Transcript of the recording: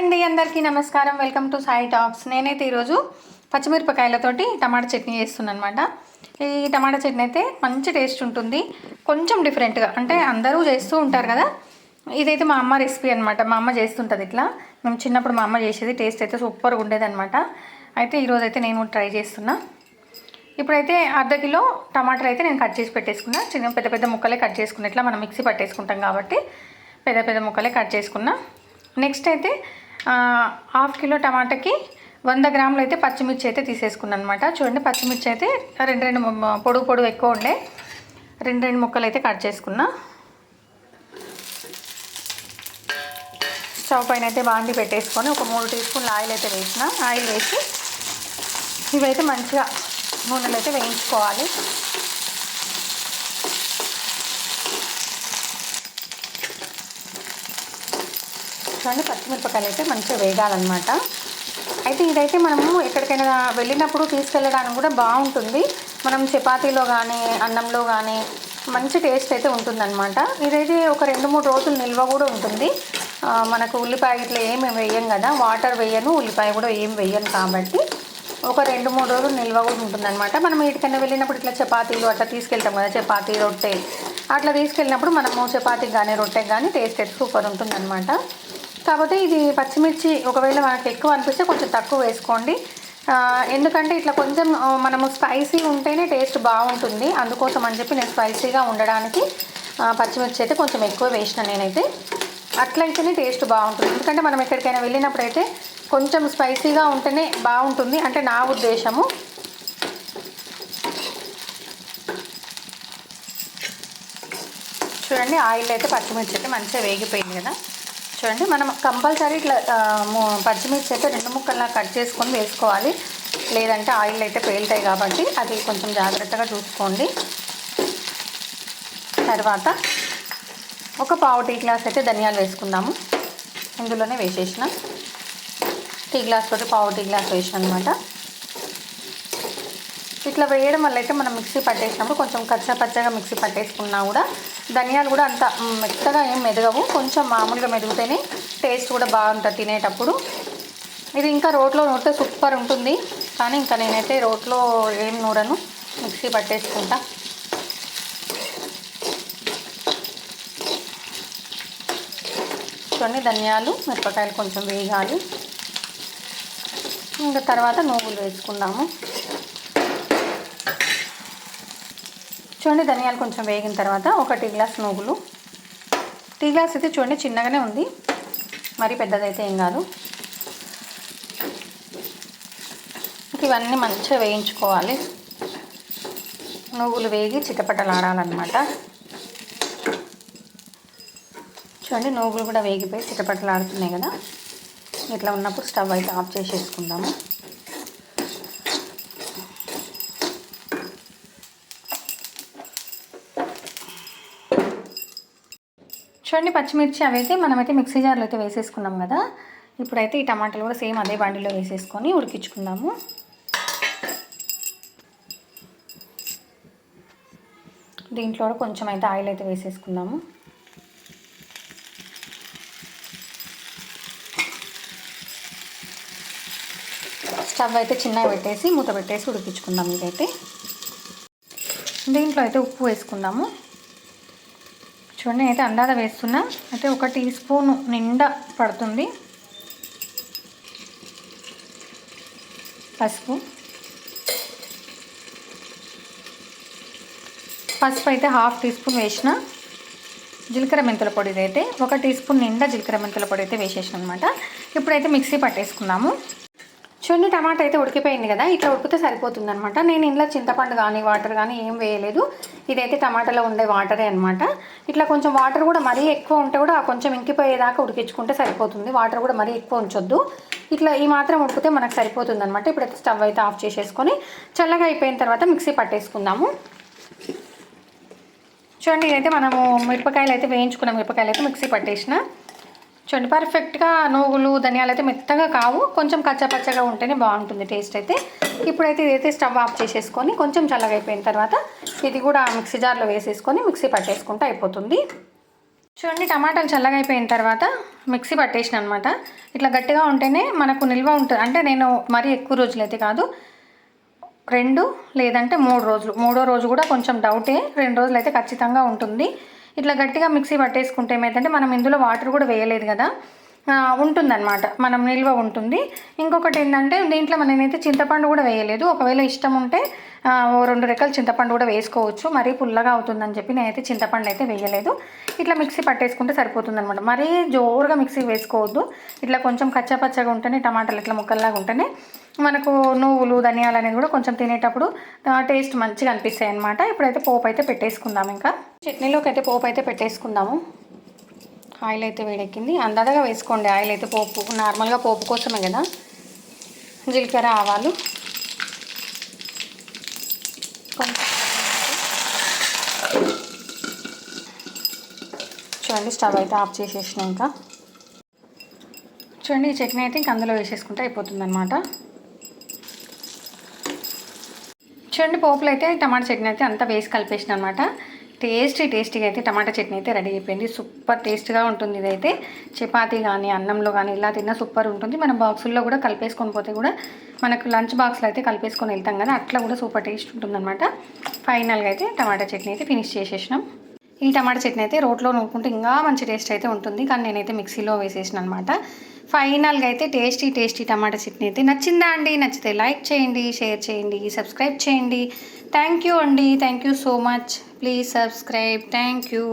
అండి అందరికీ నమస్కారం. Welcome to Sai talks. నేనైతే ఈరోజు పచ్చిమిరపకాయలతోటి టమాటా చట్నీ చేస్తున్నాను అనమాట ఈ టమాటా చట్నీ అయితే మంచి టేస్ట్ ఉంటుంది. కొంచెం డిఫరెంట్గా అంటే అందరూ చేస్తూ ఉంటారు కదా. ఇదైతే మా అమ్మ రెసిపీ అనమాట మా అమ్మ చేస్తుంటుంది ఇట్లా. మేము చిన్నప్పుడు మా అమ్మ చేసేది. టేస్ట్ అయితే సూపర్గా ఉండేది అనమాట అయితే ఈరోజు అయితే నేను ట్రై చేస్తున్నా. ఇప్పుడైతే అర్ధ కిలో టమాటాలు అయితే నేను కట్ చేసి పెట్టేసుకున్నా. చిన్న పెద్ద పెద్ద ముక్కలే కట్ చేసుకున్నా ఇట్లా మనం మిక్సీ పట్టేసుకుంటాం కాబట్టి పెద్ద పెద్ద ముక్కలే కట్ చేసుకున్నా. నెక్స్ట్ అయితే హాఫ్ కిలో టమాటాకి వంద గ్రాములు అయితే పచ్చిమిర్చి అయితే తీసేసుకున్నాను అనమాట చూడండి పచ్చిమిర్చి అయితే రెండు రెండు పొడుగు పొడుగు ఎక్కువ ఉండే. రెండు రెండు ముక్కలు అయితే కట్ చేసుకున్నా. స్టవ్ పైన అయితే బాండి పెట్టేసుకొని ఒక మూడు టీ స్పూన్లు ఆయిల్ అయితే వేసిన. ఆయిల్ వేసి ఇవైతే మంచిగా నూనెలు అయితే వేయించుకోవాలి. చూడండి పచ్చిమిరపకాయలు అయితే మంచిగా వేగాలన్నమాట. అయితే ఇదైతే మనము ఎక్కడికైనా వెళ్ళినప్పుడు తీసుకెళ్ళడానికి కూడా బాగుంటుంది. మనం చపాతీలో కానీ అన్నంలో కానీ మంచి టేస్ట్ అయితే ఉంటుందన్నమాట. ఇదైతే ఒక రెండు మూడు రోజులు నిల్వ కూడా ఉంటుంది. మనకు ఉల్లిపాయ ఇట్లా ఏమి వేయం కదా వాటర్ వేయను ఉల్లిపాయ కూడా ఏం వేయను కాబట్టి ఒక రెండు మూడు రోజులు నిల్వ కూడా ఉంటుందన్నమాట. మనం ఎక్కడికైనా వెళ్ళినప్పుడు ఇట్లా చపాతీలు అట్లా తీసుకెళ్తాం కదా చపాతీ రొట్టె. అట్లా తీసుకెళ్ళినప్పుడు మనము చపాతీకి కానీ రొట్టెకి కానీ టేస్ట్ అయితే సూపర్ ఉంటుందన్నమాట. కాకపోతే ఇది పచ్చిమిర్చి ఒకవేళ మనకు ఎక్కువ అనిపిస్తే కొంచెం తక్కువ వేసుకోండి. ఎందుకంటే ఇట్లా కొంచెం మనము స్పైసీ ఉంటేనే టేస్ట్ బాగుంటుంది. అందుకోసం అని చెప్పి నేను స్పైసీగా ఉండడానికి పచ్చిమిర్చి అయితే కొంచెం ఎక్కువ వేసిన నేనైతే. అట్లయితేనే టేస్ట్ బాగుంటుంది. ఎందుకంటే మనం ఎక్కడికైనా వెళ్ళినప్పుడైతే కొంచెం స్పైసీగా ఉంటేనే బాగుంటుంది. అంటే నా ఉద్దేశము. చూడండి ఆయిల్ అయితే పచ్చిమిర్చి అయితే మంచిగా వేగిపోయింది కదా. చూడండి మనం కంపల్సరీ ఇట్లా పచ్చిమిర్చి అయితే రెండు ముక్కల్లా కట్ చేసుకొని వేసుకోవాలి. లేదంటే ఆయిల్ అయితే పేలుతాయి కాబట్టి అది కొంచెం జాగ్రత్తగా చూసుకోండి. తర్వాత ఒక పావు టీ గ్లాస్ అయితే ధనియాలు వేసుకుందాము. ఇందులోనే వేసేసిన. టీ గ్లాస్ తోటి పావు టీ గ్లాస్ వేసిన అనమాట ఇట్లా వేయడం వల్ల అయితే మనం మిక్సీ పట్టేసినప్పుడు కొంచెం కచ్చా పచ్చగా మిక్సీ పట్టేసుకున్నా కూడా ధనియాలు కూడా అంత మెత్తగా ఏం మెదగవు. కొంచెం మామూలుగా మెదిగితేనే టేస్ట్ కూడా బాగుంటుంది తినేటప్పుడు. ఇది ఇంకా రోట్లో నూరితే సూపర్ ఉంటుంది. కానీ ఇంకా నేనైతే రోట్లో ఏం నూరను మిక్సీ పట్టేసుకుంటా. చూడండి ధనియాలు మిరపకాయలు కొంచెం వేగాలి. ఇంకా తర్వాత నువ్వులు వేసుకుందాము. చూడండి ధనియాలు కొంచెం వేగిన తర్వాత ఒక టీ గ్లాస్ నువ్వులు. టీ గ్లాస్ అయితే చూడండి చిన్నగానే ఉంది. మరీ పెద్దదైతే ఏం కాదు. ఇవన్నీ మంచిగా వేయించుకోవాలి. నువ్వులు వేగి చిటపటలాడాలన్నమాట. చూడండి నువ్వులు కూడా వేగిపోయి చిటపటలాడుతున్నాయి కదా. ఇట్లా ఉన్నప్పుడు స్టవ్ అయితే ఆఫ్ చేసేసుకుందాము. చూడండి పచ్చిమిర్చి అవైతే మనమైతే మిక్సీ జార్లో అయితే వేసేసుకున్నాం కదా. ఇప్పుడైతే ఈ టమాటాలు కూడా సేమ్ అదే బండిలో వేసేసుకొని ఉడికించుకుందాము. దీంట్లో కూడా కొంచెం అయితే ఆయిల్ అయితే వేసేసుకుందాము. స్టవ్ అయితే చిన్నగా పెట్టేసి మూత పెట్టేసి ఉడికించుకుందాం ఇదైతే. దీంట్లో అయితే ఉప్పు వేసుకుందాము. చూడండి అయితే అందాల వేస్తున్నా. అయితే ఒక టీ స్పూన్ నిండా పడుతుంది. పసుపు. పసుపు అయితే హాఫ్ టీ స్పూన్ వేసిన జీలకర్ర మెంతుల పొడి అయితే ఒక టీ స్పూన్ నిండా జీలకర్ర మెంతుల పొడి అయితే వేసేసిన అనమాట ఇప్పుడైతే మిక్సీ పట్టేసుకున్నాము చూడండి టమాటా అయితే ఉడికిపోయింది కదా ఇట్లా ఉడికితే సరిపోతుంది అనమాట నేను ఇంట్లో చింతపండు కానీ వాటర్ కానీ ఏం వేయలేదు. ఇదైతే టమాటాలో ఉండే వాటరే అనమాట ఇట్లా కొంచెం వాటర్ కూడా మరీ ఎక్కువ ఉంటే కూడా కొంచెం ఇంకిపోయేదాకా ఉడికించుకుంటే సరిపోతుంది. వాటర్ కూడా మరీ ఎక్కువ ఉంచొద్దు. ఇట్లా ఈ మాత్రం ఉడికితే మనకు సరిపోతుంది అనమాట ఇప్పుడైతే స్టవ్ అయితే ఆఫ్ చేసేసుకొని చల్లగా అయిపోయిన తర్వాత మిక్సీ పట్టేసుకుందాము. చూడండి ఇదైతే మనము మిరపకాయలు అయితే వేయించుకున్న. మిరపకాయలు అయితే మిక్సీ పట్టేసిన. చూడండి పర్ఫెక్ట్గా నువ్వులు ధనియాలు అయితే మెత్తగా కావు. కొంచెం కచ్చపచ్చగా ఉంటేనే బాగుంటుంది టేస్ట్ అయితే. ఇప్పుడైతే ఇదైతే స్టవ్ ఆఫ్ చేసేసుకొని కొంచెం చల్లగా అయిపోయిన తర్వాత ఇది కూడా మిక్సీ జార్లో వేసేసుకొని మిక్సీ పట్టేసుకుంటే అయిపోతుంది. చూడండి టమాటాలు చల్లగా అయిపోయిన తర్వాత మిక్సీ పట్టేసిన అనమాట ఇట్లా గట్టిగా ఉంటేనే మనకు నిల్వ ఉంటుంది. అంటే నేను మరీ ఎక్కువ రోజులు అయితే కాదు రెండు లేదంటే మూడు రోజులు. మూడో రోజు కూడా కొంచెం డౌటే రెండు రోజులు అయితే ఖచ్చితంగా ఉంటుంది. ఇట్లా గట్టిగా మిక్సీ పట్టేసుకుంటే ఏమైందంటే మనం ఇందులో వాటర్ కూడా వేయలేదు కదా? ఉంటుందన్నమాట. మనం నిల్వ ఉంటుంది. ఇంకొకటి ఏంటంటే దీంట్లో మనం నేనైతే చింతపండు కూడా వేయలేదు. ఒకవేళ ఇష్టం ఉంటే ఓ రెండు రెక్కలు చింతపండు కూడా వేసుకోవచ్చు. మరీ పుల్లగా అవుతుందని చెప్పి నేనైతే చింతపండు అయితే వేయలేదు. ఇట్లా మిక్సీ పట్టేసుకుంటే సరిపోతుంది అనమాట మరీ జోరుగా మిక్సీ వేసుకోవద్దు. ఇట్లా కొంచెం కచ్చాపచ్చగా ఉంటేనే టమాటాలు ఇట్లా ముక్కల్లాగా ఉంటేనే మనకు నువ్వులు ధనియాలు అనేది కూడా కొంచెం తినేటప్పుడు టేస్ట్ మంచిగా అనిపిస్తాయి అనమాట ఇప్పుడైతే పోపు అయితే పెట్టేసుకుందాం ఇంకా. చట్నీలోకి అయితే పోపు అయితే పెట్టేసుకుందాము. ఆయిల్ అయితే వేడెక్కింది. అందాదగా వేసుకోండి. ఆయిల్ అయితే పోపు నార్మల్గా పోపు కోసమే కదా. జీలకర్ర ఆవాలు. చూడండి స్టవ్ అయితే ఆఫ్ చేసేసిన ఇంకా. చూడండి ఈ చట్నీ అయితే ఇంక అందులో వేసేసుకుంటే అయిపోతుంది అనమాట చూడండి పోపులో అయితే టమాటా చట్నీ అయితే అంతా వేసి కలిపేసిన అనమాట టేస్టీ టేస్టీగా అయితే టమాటా చట్నీ అయితే రెడీ అయిపోయింది. సూపర్ టేస్ట్గా ఉంటుంది ఇదైతే. చపాతి కానీ అన్నంలో కానీ ఇలా తిన్నా సూపర్ ఉంటుంది. మన బాక్సుల్లో కూడా కలిపేసుకొని పోతే కూడా మనకు లంచ్ బాక్స్లో అయితే కలిపేసుకొని వెళ్తాం కదా అట్లా కూడా సూపర్ టేస్ట్ ఉంటుందన్నమాట. ఫైనల్గా అయితే టమాటా చట్నీ అయితే ఫినిష్ చేసేసినాం. ఈ టమాటా చట్నీ అయితే రోట్లో నూరుకుంటే ఇంకా మంచి టేస్ట్ అయితే ఉంటుంది. కానీ నేనైతే మిక్సీలో వేసేసిన అనమాట ఫైనల్గా అయితే టేస్టీ టేస్టీ టమాటా చట్నీ అయితే నచ్చిందా అండి? నచ్చితే లైక్ చేయండి షేర్ చేయండి సబ్స్క్రైబ్ చేయండి. థ్యాంక్ యూ అండి. Thank you so much please subscribe thank you